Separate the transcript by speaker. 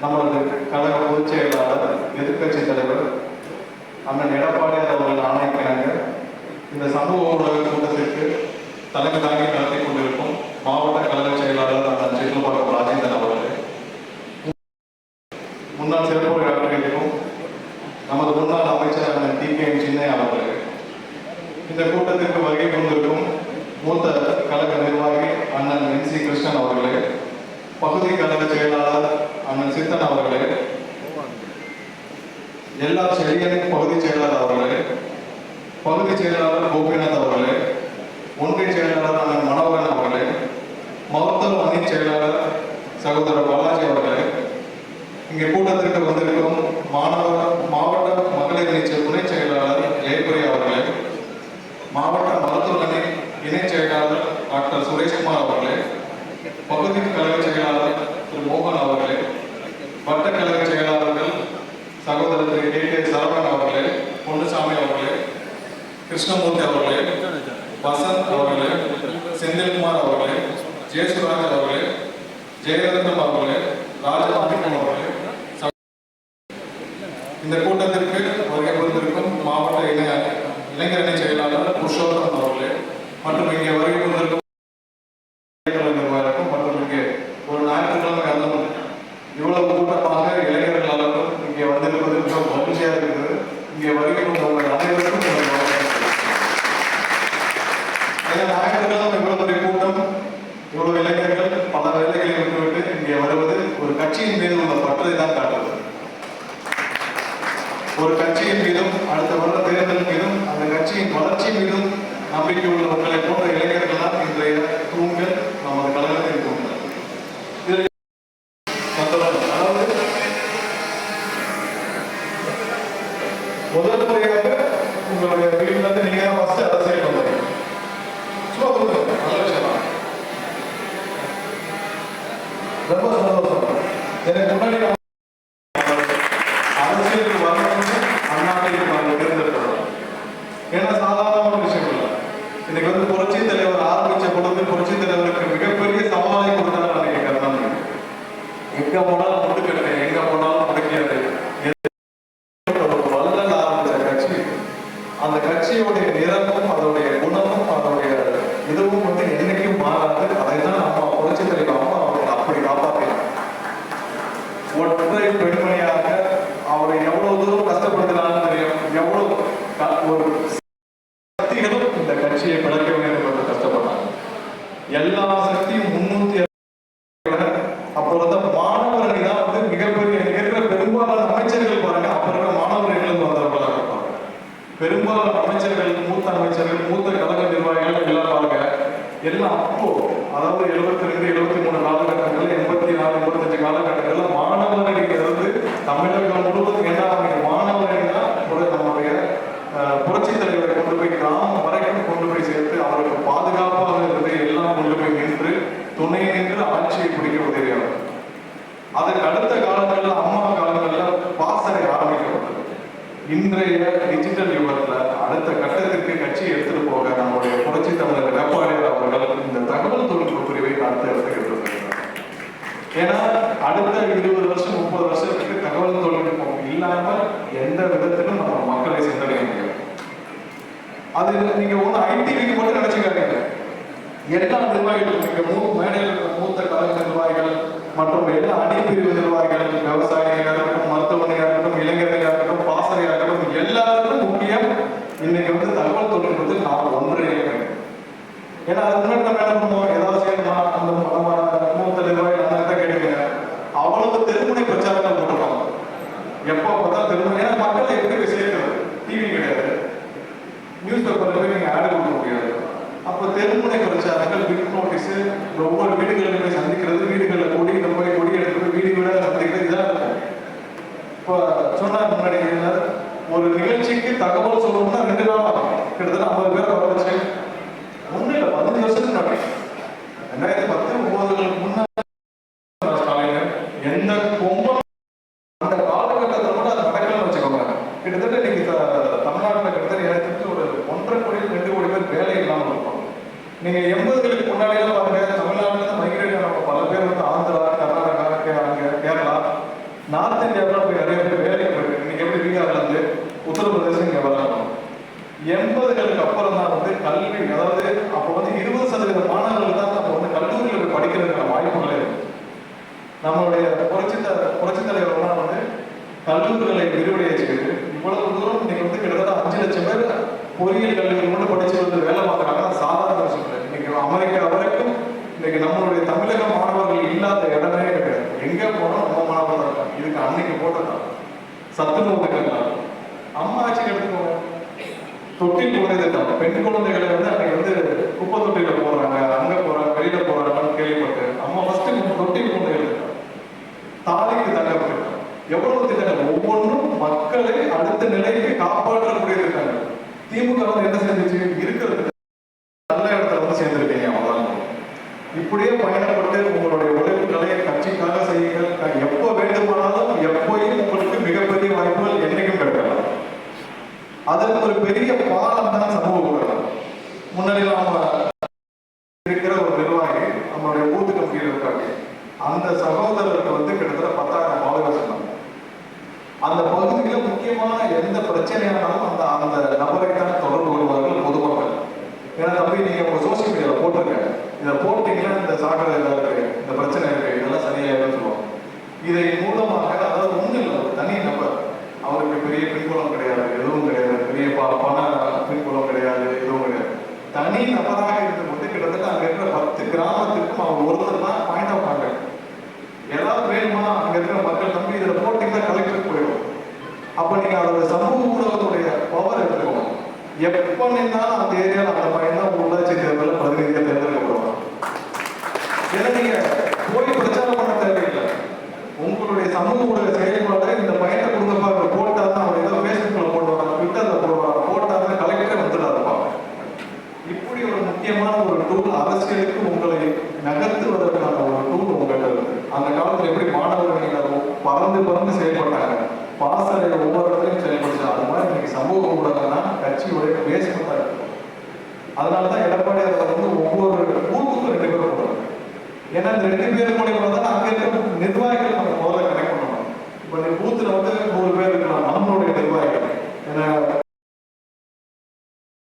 Speaker 1: நமது கழக பொதுச் செயலாளர் எதிர்கட்சி தலைவர் அண்ணன் எடப்பாடியார் அவர்கள் ஆணைக்கிணங்க இந்த சமூக ஊடக கூட்டத்திற்கு தலைமை தாங்கி நடத்தி கொண்டிருக்கும் மாவட்ட கழக செயலாளர் அண்ணன் சிற்றம்பாக்கம் ராஜேந்திரன் அவர்கள். முன்னாள் சிறப்பு ஆற்றியிருக்கும் நமது முன்னாள் அமைச்சர் அண்ணன் டி கே எம் சின்னையா இந்த கூட்டத்திற்கு வருகை கொண்டிருக்கும் மூத்த கழக நிர்வாகி அண்ணன் என் சி கிருஷ்ணன் அவர்களே. பகுதி கழக செயலாளர் அண்ணன் அவர்களே. எல்லா செழியன் பகுதி செயலாளர் அவர்களே. பகுதி செயலாளர் கோபிநாத் அவர்களே. ஒன்றிய செயலாளர் அண்ணன் மனோகரன் அவர்களே. மருத்துவ அணி செயலாளர் சகோதரர் பாலாஜி அவர்களே. இங்கே கூட்டத்திற்கு வந்திருக்கும் மாணவர் மாவட்ட மகளிர் அணி துணை செயலாளர் ஜெயபுரி அவர்களே. மாவட்ட மருத்துவ அணி இணை செயலாளர் டாக்டர் சுரேஷ்குமார் அவர்களே. பகுதி கழக செயலாளர் திரு மோகன் அவர்கள் வட்ட கழக செயலாளர்கள் சகோதரர் திரு கே கே சரவணன் அவர்களே பொன்னுசாமி அவர்களே கிருஷ்ணமூர்த்தி அவர்களே வசந்த் அவர்களே செந்தில்குமார் அவர்களே ஜெயசுராஜ் அவர்களே ஜெயரத்னம் அவர்களே ராஜமாணிக்கம் அவர்களே இந்த கூட்டத்திற்கு வருகை புரிந்திருக்கும் மாவட்ட இளைஞர் இளைஞரணி செயலாளர் புருஷோத்தம் அவர்களே மற்றும் இங்கே வருகை புரிந்திருக்கும் இளைஞர்கள் நிர்வாகிக்கும் மற்றும் இங்கே ஒரு ஞாயிற்றுக்கிழமை அதுவும் இவ்வளவு கூட்டமாக இளைஞர்கள் எல்லாரும் இங்கே வந்திருப்பது மிகவும் மகிழ்ச்சியாக இருக்குது இங்கே வருகை கொண்ட உங்கள் அனைவருக்கும் என்னுடைய வாழ்த்துக்கள். ஏன்னா ஞாயிற்றுக்கிழமை இவ்வளவு பெரிய கூட்டம் இவ்வளவு இளைஞர்கள் பல வேலைகளை விட்டுவிட்டு இங்கே வருவது ஒரு கட்சியின் மீது உள்ள பற்றை தான் காட்டுவது. ஒரு கட்சியின் மீதும் அடுத்த வருட தேர்தல் மீதும் அந்த கட்சியின் வளர்ச்சி மீதும் நம்பிக்கை உள்ள உங்களை போன்ற இளைஞர்கள் தான் இன்றைய தூண்கள். ஏன்னா சாதாரணமான விஷயம் இல்லை. இன்னைக்கு வந்து புரட்சி தலைவர் ஆரம்பிச்ச பொழுது புரட்சி தலைவருக்கு மிகப்பெரிய சவாலை கொடுத்தாரு நான் கருணாநிதி. எங்க போனாலும் முட்டுக்கிட்டு எங்க போனாலும் முடக்கியாது வல்லல் ஆரம்பிச்ச கட்சி அந்த கட்சியுடைய நிறமும் அதோடைய குணமும் அதோடைய இதுவும் வந்து என்னைக்கும் மாறாது. அதை தான் புரட்சி தலைவர் அம்மா அவர்கள் அப்படி காப்பாற்றினார் ஒற்றை பெண்மணியாக அவரை எவ்வளவு தூரம் கஷ்டப்படுத்தினாலும் தெரியும். எவ்வளவு ஒரு சக்திகளும் இந்த கட்சியை பிளக்க வேண்டும் என்று கஷ்டப்பட்டாங்க எல்லா சக்தியும் முன்னூத்தி அப்போ இருந்த மாணவர் அணி தான் வந்து மிகப்பெரிய இங்க இருக்கிற பெரும்பாலான அமைச்சர்கள் பாருங்க அப்ப இருக்கிற மாணவர்களும் வந்தவர்களாக இருப்பாங்க பெரும்பாலான அமைச்சர்கள் மூத்த அமைச்சர்கள் மூத்த கழக நிர்வாகிகள் எல்லாம் பாருங்க எல்லாம் அப்போ அதாவது எழுபத்தி ரெண்டு எழுபத்தி மூணு காலகட்டங்கள் எண்பத்தி நாலு எண்பத்தஞ்சு காலகட்டங்கள்ல மாணவர் தமிழக தமிழகம் முழுவதும் என்ன அவங்க மாணவர் அணி தான் ஒரு நம்முடைய அஹ், புரட்சி தலைவரை கொண்டு போய் கிராமம் வரைக்கும் கொண்டு போய் சேர்த்து அவருக்கு பாதுகாப்பாக இருந்ததை எல்லாம் கொண்டு போய் நின்று துணை நின்று ஆட்சியை பிடிக்க உதவியாகும் அதுக்கு அடுத்த காலங்கள்ல அம்மா காலங்கள்ல பாசறை ஆரம்பிக்கப்பட்டது இன்றைய டிஜிட்டல் யுகத்துல அடுத்த கட்டத்திற்கு கட்சி எடுத்துட்டு போக நம்முடைய புரட்சி தமிழர் எடப்பாடியார் அவர்கள் இந்த தகவல் தொழில்நுட்ப பிரிவை அடுத்து எடுத்துக்கிட்டு ஏன்னா அடுத்த இருபது வருஷம் முப்பது வருஷத்துக்கு தகவல் தொழில்நுட்பம் இல்லாம எந்த விதத்திலும் நம்ம மக்களை சென்றடைய முடியாது. அது நீங்க ஒண்ணு ஐடிவிக்கு மட்டும் நினைச்சுக்காதீங்க எல்லா நிர்வாகிகளும் இங்க மூ மேடையில் இருக்கிற மூத்த கலை நிர்வாகிகள் மற்றும் எல்லா அணிப்பிரிவு நிர்வாகிகள் விவசாயியாக இருக்கட்டும் மருத்துவமனையாக வீட்டில் கொண்டு போய் நீங்கள் கொடுக்க முடியாது. அப்ப தெருமுனை பிரச்சாரங்கள் பின் நோட்டீஸ் ஒவ்வொரு வீடுகளில் போய் சந்திக்கிறது வீடுகளில் கொடி இந்த மாதிரி கொடி எடுத்து வீடு வீடாக சந்திக்கிறது இதாக இருக்கும் இப்போ சொன்னார் முன்னாடி என்ன ஒரு நிகழ்ச்சிக்கு தகவல் சொல்லணும்னா ரெண்டு நாள் கிட்டத்தட்ட ஐம்பது பேர் வரவச்சு ஒன்றும் இல்லை பதினஞ்சு வருஷத்துக்கு முன்னாடி. ரெண்டாயிரத்தி பத்து ஒன்பதுகளுக்கு முன்னாடி. எந்த அந்த காலகட்டத்தில் கூட அது நடக்கலன்னு வச்சுக்கோங்க. கிட்டத்தட்ட இன்னைக்கு தமிழ்நாட்டில் கிட்டத்தட்ட எனக்கு ஒரு குற்றப்பணியில் ரெண்டு கோடி பேர் வேலை இல்லாமல் இருப்பாங்க. நீங்கள் எண்பதுகளுக்கு முன்னாடியெல்லாம் பாருங்க தமிழ்நாட்டில் மைக்ரேட் பல பேர் வந்து ஆந்திரா கர்நாடகா கேரளா நார்த் இந்தியாவில் போய் நிறைய பேர் வேலைக்கு போயிருக்கு நீங்கள் எப்படி பீகார்லேருந்து உத்தரப்பிரதேசம் இங்கே வரலாம் எண்பதுகளுக்கு அப்புறம் தான் வந்து கல்வி அதாவது அப்போ வந்து இருபது சதவீத மாணவர்கள் தான் நம்ம வந்து கல்லூரியில் போய் படிக்கிறதுக்கான வாய்ப்புகளே நம்மளுடைய புரட்சி புரட்சி தலைவர்கள்லாம் வந்து கல்லூரிகளை விரிவடைய செய்து இவ்வளவு தூரம் நீங்கள் வந்து கிட்டத்தட்ட அஞ்சு லட்சம் பேர் பொறியியல் கல்லூரி மட்டும் படிச்சு வந்து வேலை பார்க்குறாங்க. சாதாரண விஷயம் இல்லை. இன்னைக்கு அமெரிக்கா வரைக்கும் இன்னைக்கு நம்மளுடைய தமிழக மாணவர்கள் இல்லாத இடமே கிடையாது. எங்க போனோம் நம்ம மாணவர்கள் தான் இருக்காங்க. இதுக்கு அன்னைக்கு போட்டதான் சத்துணவு திட்டங்கள் அம்மா ஆட்சி எடுத்துக்கோங்க தொட்டில் குழந்தை திட்டம் பெண் குழந்தைகளை வந்து அன்னைக்கு வந்து குப்பை தொட்டியில போடுறாங்க. அங்கே போறாங்க வெளியில போறாங்கன்னு கேள்விப்பட்டு அம்மா ஃபர்ஸ்ட் தொட்டில் குழந்தைகள் திட்டம் தாலிக்கு தங்கம் திட்டம் எவ்வளவு திட்டங்கள் ஒவ்வொன்றும் மக்களை அடுத்த நிலைக்கு காப்பாற்றக்கூடிய திட்டங்கள் திமுக வந்து என்ன செஞ்சிச்சு இருக்கிறது நல்ல இடத்துல வந்து சேர்ந்திருக்கீங்க அவ்வளவுதான் இப்படியே பயணப்பட்டு உங்களுடைய உழைப்புகளை கட்சிக்காக செய்யுங்கள். எப்போ வேண்டுமானாலும் எப்போயும் உங்களுக்கு மிகப்பெரிய வாய்ப்புகள் என்றைக்கும் கிடைக்கலாம். அதற்கு ஒரு பெரிய பாலம் தான் சமூக ஊடகம். முன்னாடி நாம இருக்கிற ஒரு நிர்வாகி நம்மளுடைய பூத்து கமிட்டியில் இருக்காங்க. அந்த சகோதரருக்கு வந்து கிட்டத்தட்ட பத்தாயிரம் ஃபாலோவர்ஸ் அந்த பகுதியில் முக்கியமான எந்த பிரச்சனையானாலும் அந்த அந்த நபரை தான் தொடர்பு கொள்வார்கள் பொதுமக்கள் ஏன்னா தம்பி நீங்க உங்க சோசியல் மீடியால போட்டிருங்க இதை போட்டீங்கன்னா இந்த சாக்கடை இதெல்லாம் இருக்கு இந்த பிரச்சனை இருக்கு இதெல்லாம் சரியாயிடும் சொல்லுவாங்க இதை மூலமாக அதாவது ஒண்ணு இல்லை ஒரு தனி நபர் அவருக்கு பெரிய பின்புலம் கிடையாது எதுவும் கிடையாது பெரிய ப- பண பின்புலம் கிடையாது எதுவும் கிடையாது தனி நபராக இருந்து கொண்டு கிட்டத்தட்ட அங்க இருக்கிற பத்து கிராமத்துக்கும் அவர் ஒருத்தர் தான் பாயிண்ட் ஆஃப் கான்டாக்ட் ஏதாவது வேணுமா அங்க இருக்கிற மக்கள் நம்பி இதுல போட்டீங்கன்னா கலெக்டர் போயிடும் அப்ப அதோட சமூக ஊடகத்துடைய பவர் எடுத்துக்கணும் எப்ப நின்னாலும் அந்த ஏரியால அந்த பையன் தான் உள்ளாட்சி தேர்தலில் பிரதிநிதியா தேர்ந்தெடுக்கப்படுவாங்க ஏன்னா நீங்க போய் பிரச்சாரம் பண்ண தேவையில்லை. உங்களுடைய சமூக ஊடக செயல்பாடு இந்த பையனை கொடுங்கப்பா அவர் போட்டால் தான் அவர் ஏதோ ஃபேஸ்புக்ல போடுவாங்க ட்விட்டர்ல போடுவாங்க போட்டால் தான் கலெக்டரே வந்துடாதுப்பா இப்படி ஒரு முக்கியமான ஒரு டூல் அரசியலுக்கு உங்களை நகர்த்துவதற்கான ஒரு டூல் உங்கள்கிட்ட அந்த காலத்துல எப்படி மாணவர்கள் பறந்து பறந்து செயல்பட்டாங்க. பாசறை ஒவ்வொரு ஏற்படுது அது மாதிரி இன்னைக்கு சமூக ஊடகம்னா கட்சியுடைய பேஸ்மெண்ட்டாக இருக்கு அதனால தான் எடப்பாடி அதை வந்து ஒவ்வொரு ஊருக்கும் ரெண்டு பேரும் போடுறாங்க. ஏன்னா இந்த ரெண்டு பேரும் கூட தான் அங்கே இருக்கிற நிர்வாகிகள் நம்ம முதல்ல கனெக்ட் பண்ணணும். இப்போ இந்த பூத்தில் வந்து நூறு பேர் இருக்கலாம் நம்மளுடைய நிர்வாகிகள். ஏன்னா